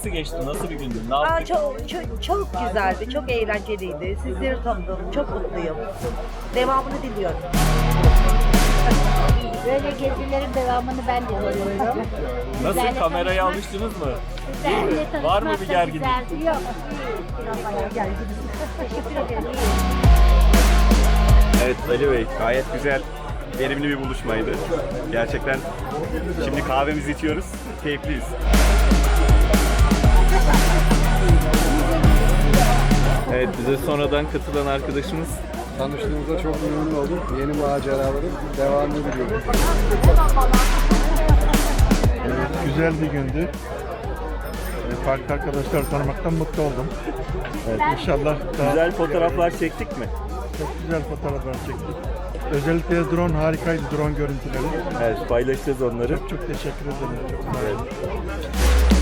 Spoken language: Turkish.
nasıl geçti? Nasıl bir gündü? Ne Aa, çok, çok, çok güzeldi, çok eğlenceliydi. Sizleri tanıdım, çok mutluyum. Devamını diliyorum. Böyle gezilerin devamını ben de görüyorum. Nasıl Sizlerle kameraya tanışmak- alıştınız mı? Sizlerle tanışmak Var mı bir da gerginlik? güzeldi. Yok. Teşekkür ederim. Evet Ali Bey gayet güzel, verimli bir buluşmaydı. Gerçekten şimdi kahvemizi içiyoruz, keyifliyiz. Bize sonradan katılan arkadaşımız Tanıştığımıza çok memnun oldum. Yeni maceraların devamını diliyorum. Evet, güzel bir gündü. Ee, Farklı arkadaşlar tanımaktan mutlu oldum. Evet, inşallah daha güzel fotoğraflar çektik mi? çok güzel fotoğraflar çektik. Özellikle drone harikaydı, drone görüntüleri. Evet paylaşacağız onları. Çok teşekkür ederim. Çok sağ olun.